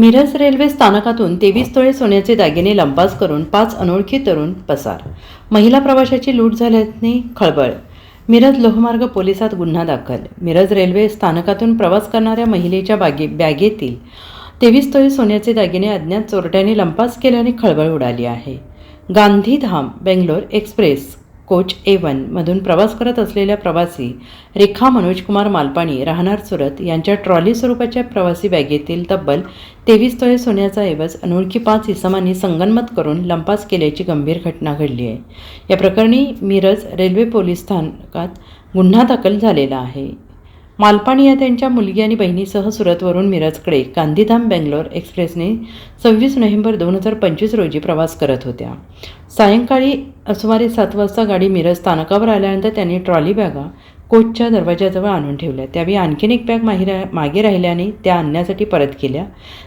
Miraj railway स्थानकातून तेवीस तोळे सोन्याचे दागिने लंपास करून पाच अनोळखी तरुण पसार. महिला प्रवाशाची लूट झाल्याने खळबळ. मिरज लोहमार्ग पोलिसात गुन्हा दाखल. मिरज रेल्वे स्थानकातून प्रवास करणाऱ्या महिलेच्या बागे बॅगेतील तेवीस तोळे सोन्याचे दागिने अज्ञात चोरट्याने लंपास केल्याने खळबळ उडाली आहे. Gandhidham Bangalore express. Coach A वनमधून प्रवास करत असलेल्या प्रवासी रेखा मनोजकुमार मालपाणी राहणार सुरत यांच्या ट्रॉली स्वरूपाच्या प्रवासी बॅगेतील तब्बल तेवीस तोळे सोन्याचा ऐवज अनोळखी पाच इसमांनी संगनमत करून लंपास केल्याची गंभीर घटना घडली आहे. या प्रकरणी मिरज रेल्वे पोलीस स्थानकात गुन्हा दाखल झालेला आहे. मालपाणी या त्यांच्या मुलगी आणि बहिणीसह सुरतवरून मिरजकडे गांधीधाम बेंगलोर एक्सप्रेसने सव्वीस नोव्हेंबर दोन हजार पंचवीस रोजी प्रवास करत होत्या. सायंकाळी सुमारे सात वाजता गाडी मिरज स्थानकावर आल्यानंतर त्यांनी ट्रॉली बॅगा कोचच्या दरवाजाजवळ आणून ठेवल्या. त्यावेळी आणखीन एक बॅग माही मागे राहिल्याने त्या आणण्यासाठी परत केल्या.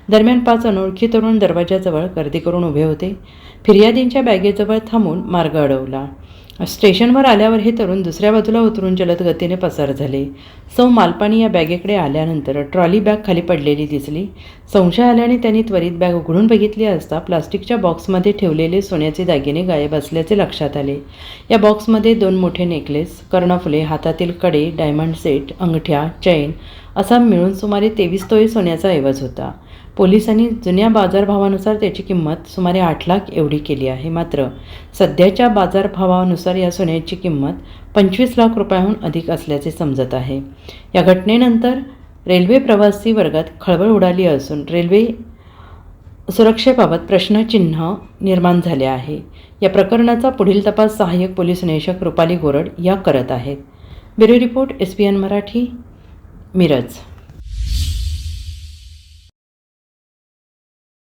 दरम्यान पाच अनोळखी तरुण दरवाजाजवळ गर्दी करून उभे होते. फिर्यादींच्या बॅगेजवळ थांबून मार्ग अडवला. स्टेशनवर आल्यावर हे तरुण दुसऱ्या बाजूला उतरून जलद गतीने पसार झाले. सौ मालपाणी या बॅगेकडे आल्यानंतर ट्रॉली बॅग खाली पडलेली दिसली. संशय आल्याने त्यांनी त्वरित बॅग उघडून बघितली असता प्लास्टिकच्या बॉक्समध्ये ठेवलेले सोन्याचे दागिने गायब असल्याचे लक्षात आले. या बॉक्समध्ये दोन मोठे नेकलेस कर्णफुले हातातील कडे डायमंड सेट अंगठ्या चैन असा मिळून सुमारे तेवीस तोळे सोन्याचा ऐवज होता. पोलिसांनी जुन्या बाजारभावानुसार त्याची किंमत सुमारे आठ लाख एवढी केली आहे. मात्र सध्याच्या बाजारभावानुसार या सोन्याची किंमत पंचवीस लाख रुपयाहून अधिक असल्याचे समजत आहे. या घटनेनंतर रेल्वे प्रवासी वर्गात खळबळ उडाली असून रेल्वे सुरक्षेबाबत प्रश्नचिन्ह निर्माण झाले आहे. या प्रकरणाचा पुढील तपास सहाय्यक पोलीस निरीक्षक रुपाली गोरड या करत आहेत. Bureau report S P N Marathi. Miraj